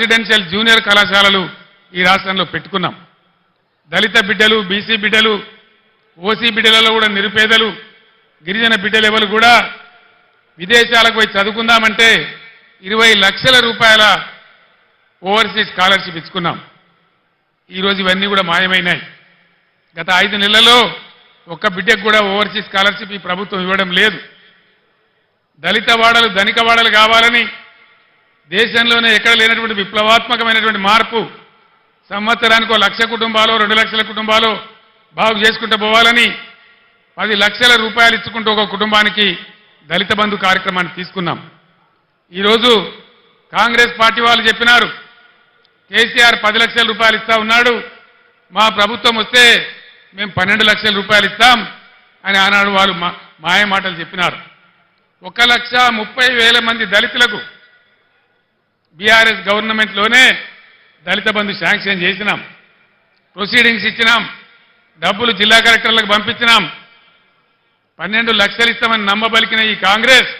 Residential junior కళాశాలలు ఈ రాష్ట్రంలో పెట్టుకున్నాం. దళిత బిడ్డలు బీసీ బిడ్డలు ఓసీ బిడ్డలలో కూడా నిరుపేదలు గిరిజన బిడ్డలు ఎవరు కూడా విదేశాలకు పోయి చదువుకుందామంటే ఇరవై లక్షల రూపాయల ఓవర్సీస్ స్కాలర్షిప్ ఇచ్చుకున్నాం. ఈరోజు ఇవన్నీ కూడా మాయమైనాయి. గత ఐదు నెలల్లో ఒక్క బిడ్డకు కూడా ఓవర్సీస్ స్కాలర్షిప్ ఈ ప్రభుత్వం ఇవ్వడం లేదు. దళిత వాడలు ధనిక వాడలు కావాలని దేశంలోనే ఎక్కడ లేనటువంటి విప్లవాత్మకమైనటువంటి మార్పు సంవత్సరానికి ఒక లక్ష కుటుంబాలు రెండు లక్షల కుటుంబాలు బాగు చేసుకుంటూ పోవాలని పది లక్షల రూపాయలు ఇచ్చుకుంటూ ఒక కుటుంబానికి దళిత బంధు కార్యక్రమాన్ని తీసుకున్నాం. ఈరోజు కాంగ్రెస్ పార్టీ వాళ్ళు చెప్పినారు కేసీఆర్ పది లక్షల రూపాయలు ఇస్తా ఉన్నాడు మా ప్రభుత్వం వస్తే మేము పన్నెండు లక్షల రూపాయలు ఇస్తాం అని ఆనాడు వాళ్ళు మా మాయ మాటలు చెప్పినారు. ఒక లక్ష ముప్పై వేల మంది దళితులకు బీఆర్ఎస్ గవర్నమెంట్లోనే దళిత బంధు శాంక్షన్ చేసినాం. ప్రొసీడింగ్స్ ఇచ్చినాం. డబ్బులు జిల్లా కలెక్టర్లకు పంపించినాం. పన్నెండు లక్షలు ఇస్తామని నమ్మబలికిన ఈ కాంగ్రెస్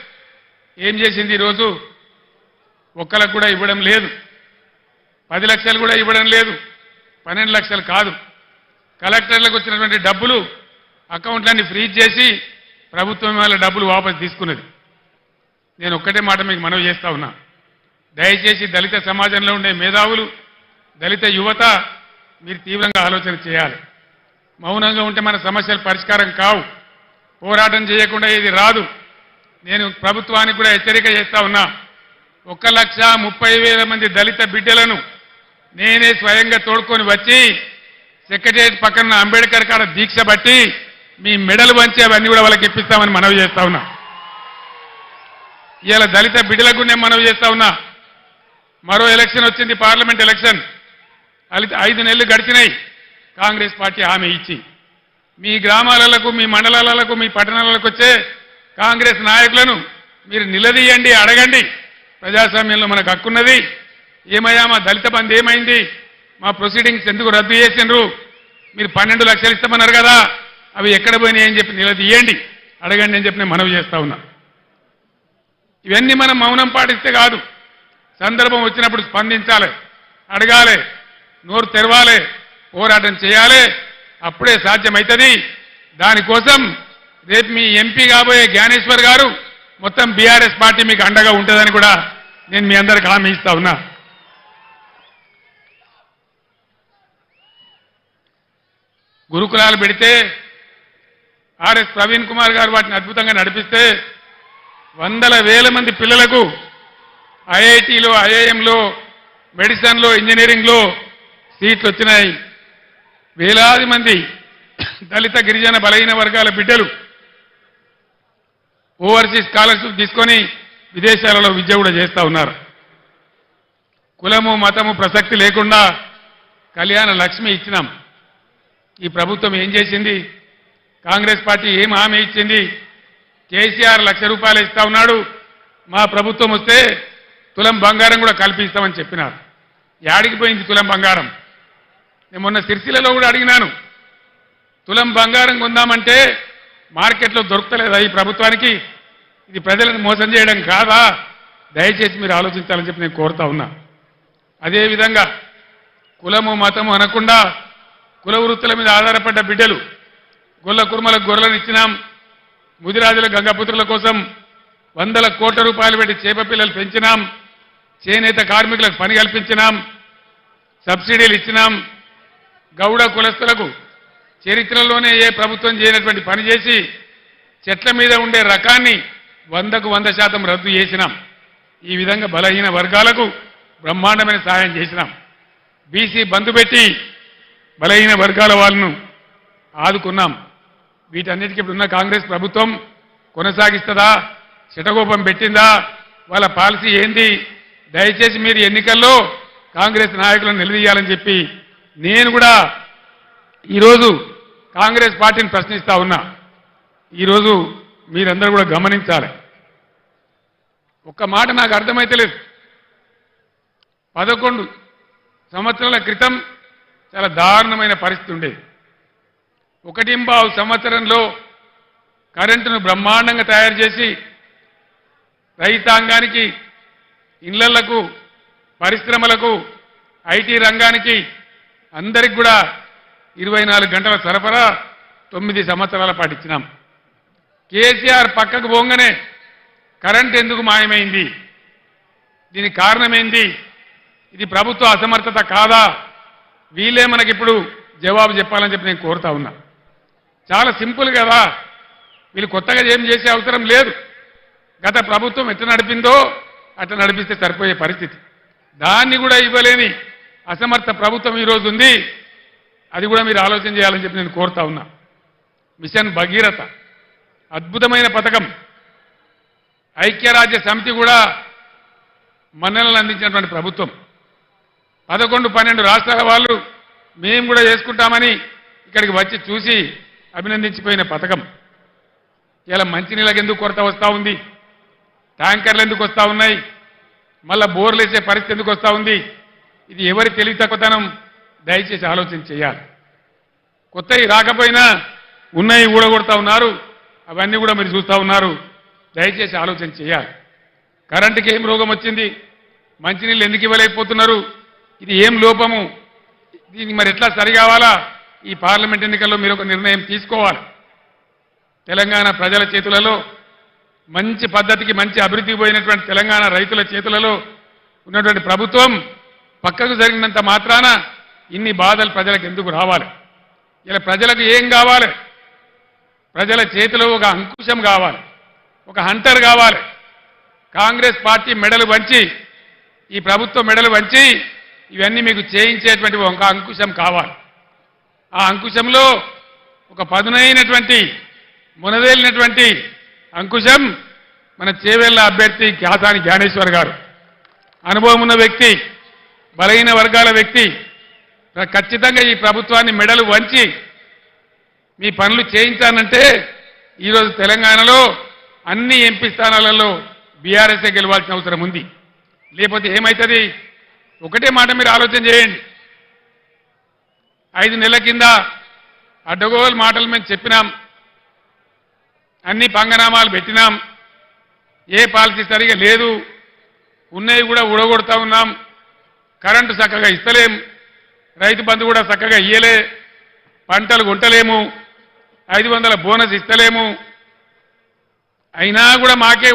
ఏం చేసింది ఈరోజు? ఒక్కలకు కూడా ఇవ్వడం లేదు. పది లక్షలు కూడా ఇవ్వడం లేదు. పన్నెండు లక్షలు కాదు. కలెక్టర్లకు వచ్చినటువంటి డబ్బులు అకౌంట్లన్నీ ఫ్రీజ్ చేసి ప్రభుత్వం వాళ్ళ డబ్బులు వాపసు తీసుకున్నది. నేను ఒక్కటే మాట మీకు మనవి చేస్తా ఉన్నా. దయచేసి దళిత సమాజంలో ఉండే మేధావులు దళిత యువత మీరు తీవ్రంగా ఆలోచన చేయాలి. మౌనంగా ఉంటే మన సమస్యలు పరిష్కారం కావు. పోరాటం చేయకుండా ఇది రాదు. నేను ప్రభుత్వానికి కూడా హెచ్చరిక చేస్తా ఉన్నా ఒక లక్ష ముప్పై వేల మంది దళిత బిడ్డలను నేనే స్వయంగా తోడుకొని వచ్చి సెక్రటరియట్ పక్కన అంబేద్కర్ కాడ దీక్ష బట్టి మీ మెడలు వంచి అవన్నీ కూడా వాళ్ళకి ఇప్పిస్తామని మనవి చేస్తా ఉన్నా. ఇవాళ దళిత బిడ్డలకు నేను మనవి చేస్తా ఉన్నా. మరో ఎలక్షన్ వచ్చింది పార్లమెంట్ ఎలక్షన్. ఐదు నెలలు గడిచినాయి. కాంగ్రెస్ పార్టీ హామీ ఇచ్చి. మీ గ్రామాలకు మీ మండలాలకు మీ పట్టణాలకు వచ్చే కాంగ్రెస్ నాయకులను మీరు నిలదీయండి అడగండి. ప్రజాస్వామ్యంలో మనకు హక్కున్నది. ఏమయ్యా మా దళిత బంధు ఏమైంది? మా ప్రొసీడింగ్స్ ఎందుకు రద్దు చేసిండ్రు? మీరు పన్నెండు లక్షలు ఇస్తామన్నారు కదా అవి ఎక్కడ పోయినాయి అని చెప్పి నిలదీయండి. అడగండి అని చెప్పి నేను మనవి చేస్తా ఉన్నా. ఇవన్నీ మనం మౌనం పాటిస్తే కాదు. సందర్భం వచ్చినప్పుడు స్పందించాలి. అడగాలి. నోరు తెరవాలి. పోరాటం చేయాలి. అప్పుడే సాధ్యమవుతుంది దానికోసం రేపు మీ ఎంపీ కాబోయే జ్ఞానేశ్వర్ గారు మొత్తం బీఆర్ఎస్ పార్టీ మీకు అండగా ఉంటుందని కూడా నేను మీ అందరికి హామీ ఇస్తా ఉన్నా. గురుకులాలు పెడితే ఆర్ఎస్ ప్రవీణ్ కుమార్ గారు వాటిని అద్భుతంగా నడిపిస్తే వందల వేల మంది పిల్లలకు ఐఐటిలో ఐఐఎంలో మెడిసిన్లో ఇంజనీరింగ్లో సీట్లు వచ్చినాయి వేలాది మంది దళిత గిరిజన బలహీన వర్గాల బిడ్డలు ఓవర్సీస్ స్కాలర్షిప్ తీసుకొని విదేశాలలో విద్య కూడా చేస్తా ఉన్నారు. కులము మతము ప్రసక్తి లేకుండా కళ్యాణ లక్ష్మి ఇచ్చినాం. ఈ ప్రభుత్వం ఏం చేసింది? కాంగ్రెస్ పార్టీ ఏం హామీ ఇచ్చింది? కేసీఆర్ లక్ష రూపాయలు ఇస్తా ఉన్నాడు. మా ప్రభుత్వం వస్తే తులం బంగారం కూడా కల్పిస్తామని చెప్పినారు. యాడికి పోయింది తులం బంగారం? నేను మొన్న సిరిసిల్లలో కూడా అడిగినాను. తులం బంగారం కొందామంటే మార్కెట్లో దొరుకుతలేదా ఈ ప్రభుత్వానికి? ఇది ప్రజలను మోసం చేయడం కాదా? దయచేసి మీరు ఆలోచించాలని చెప్పి నేను కోరుతా ఉన్నా. అదేవిధంగా కులము మతము అనకుండా కుల వృత్తుల మీద ఆధారపడ్డ బిడ్డలు గొల్ల కుర్మలకు గొర్రెలను ఇచ్చినాం. ముదిరాజుల గంగపుత్రుల కోసం వందల కోట్ల రూపాయలు పెట్టి చేప పిల్లలు పెంచినాం. చేనేత కార్మికులకు పని కల్పించినాం సబ్సిడీలు ఇచ్చినాం. గౌడ కులస్తులకు చరిత్రలోనే ఏ ప్రభుత్వం చేయనటువంటి పని చేసి చెట్ల మీద ఉండే రకాన్ని వందకు వంద శాతం రద్దు చేసినాం. ఈ విధంగా బలహీన వర్గాలకు బ్రహ్మాండమైన సహాయం చేసినాం. బీసీ బంధు పెట్టి బలహీన వర్గాల వాళ్ళను ఆదుకున్నాం. వీటన్నిటికీ ఇప్పుడున్న కాంగ్రెస్ ప్రభుత్వం కొనసాగిస్తుందా? చిటగోపం పెట్టిందా? వాళ్ళ పాలసీ ఏంది? దయచేసి మీరు ఎన్నికల్లో కాంగ్రెస్ నాయకులను నిలదీయాలని చెప్పి నేను కూడా ఈరోజు కాంగ్రెస్ పార్టీని ప్రశ్నిస్తా ఉన్నా. ఈరోజు మీరందరూ కూడా గమనించాలి. ఒక్క మాట నాకు అర్థమైతలేదు పదకొండు సంవత్సరాల క్రితం చాలా దారుణమైన పరిస్థితి ఉండేది. ఒకటింబావు సంవత్సరంలో కరెంటును బ్రహ్మాండంగా తయారు చేసి రైతాంగానికి ఇళ్ళకు పరిశ్రమలకు ఐటీ రంగానికి అందరికి కూడా ఇరవై నాలుగు గంటల సరఫరా తొమ్మిది సంవత్సరాల పాటు ఇచ్చినాం. కేసీఆర్ పక్కకు పోగానే కరెంట్ ఎందుకు మాయమైంది? దీనికి కారణమేంది? ఇది ప్రభుత్వ అసమర్థత కాదా? వీలే మనకి ఇప్పుడు జవాబు చెప్పాలని చెప్పి నేను కోరుతా ఉన్నా. చాలా సింపుల్ కదా. వీళ్ళు కొత్తగా ఏం చేసే అవసరం లేదు. గత ప్రభుత్వం ఎట్లా నడిపిందో అట్లా నడిపిస్తే సరిపోయే పరిస్థితి. దాన్ని కూడా ఇవ్వలేని అసమర్థ ప్రభుత్వం ఈరోజు ఉంది. అది కూడా మీరు ఆలోచన చేయాలని చెప్పి నేను కోరుతా ఉన్నా. మిషన్ భగీరథ అద్భుతమైన పథకం. ఐక్యరాజ్య సమితి కూడా మన్ననలు అందించినటువంటి ప్రభుత్వం. పదకొండు పన్నెండు రాష్ట్రాల వాళ్ళు మేము కూడా చేసుకుంటామని ఇక్కడికి వచ్చి చూసి అభినందించిపోయిన పథకం. ఇలా మంచినీళ్ళకి ఎందుకు కొరత వస్తూ ఉంది? ట్యాంకర్లు ఎందుకు వస్తూ ఉన్నాయి? మళ్ళా బోర్లు వేసే పరిస్థితి ఎందుకు వస్తూ ఉంది? ఇది ఎవరి తెలివి తక్కువతనం? దయచేసి ఆలోచన చేయాలి. కొత్తవి రాకపోయినా ఉన్నాయి ఊడగొడతా ఉన్నారు. అవన్నీ కూడా మీరు చూస్తూ ఉన్నారు. దయచేసి ఆలోచన చేయాలి. కరెంటుకి ఏం రోగం వచ్చింది? మంచినీళ్ళు ఎందుకు ఇవ్వలేకపోతున్నారు? ఇది ఏం లోపము? దీనికి మరి ఎట్లా సరిగావాలా ఈ పార్లమెంట్ ఎన్నికల్లో మీరు ఒక నిర్ణయం తీసుకోవాలి. తెలంగాణ ప్రజల చేతులలో మంచి పద్ధతికి మంచి అభివృద్ధికి పోయినటువంటి తెలంగాణ రైతుల చేతులలో ఉన్నటువంటి ప్రభుత్వం పక్కకు జరిగినంత మాత్రాన ఇన్ని బాధలు ప్రజలకు ఎందుకు రావాలి? ఇలా ప్రజలకు ఏం కావాలి? ప్రజల చేతిలో ఒక అంకుశం కావాలి ఒక హంటర్ కావాలి. కాంగ్రెస్ పార్టీ మెడలు వంచి ఈ ప్రభుత్వం మెడలు వంచి ఇవన్నీ మీకు చేయించేటువంటి ఒక అంకుశం కావాలి. ఆ అంకుశంలో ఒక పదునైనటువంటి మునదేలినటువంటి అంకుశం మన చేవేళ్ళ అభ్యర్థి ఖ్యాతాని జ్ఞానేశ్వర్ గారు. అనుభవం ఉన్న వ్యక్తి బలహీన వర్గాల వ్యక్తి ఖచ్చితంగా ఈ ప్రభుత్వాన్ని మెడలు వంచి మీ పనులు చేయించానంటే ఈరోజు తెలంగాణలో అన్ని ఎంపీ స్థానాలలో బీఆర్ఎస్ఏ గెలవాల్సిన అవసరం ఉంది. లేకపోతే ఏమవుతుంది ఒకటే మాట మీరు ఆలోచన చేయండి. ఐదు నెలల కింద అడ్డగోలు మాటలు మేము చెప్పినాం. అన్ని పంగనామాలు పెట్టినాం. ఏ పాలసీ సరిగా లేదు. ఉన్నవి కూడా ఉడగొడతా ఉన్నాం. కరెంటు చక్కగా ఇస్తలేం. రైతు బంధు కూడా చక్కగా ఇయ్యలే. పంటలు కొంటలేము. ఐదు వందల బోనస్ ఇస్తలేము. అయినా కూడా మాకే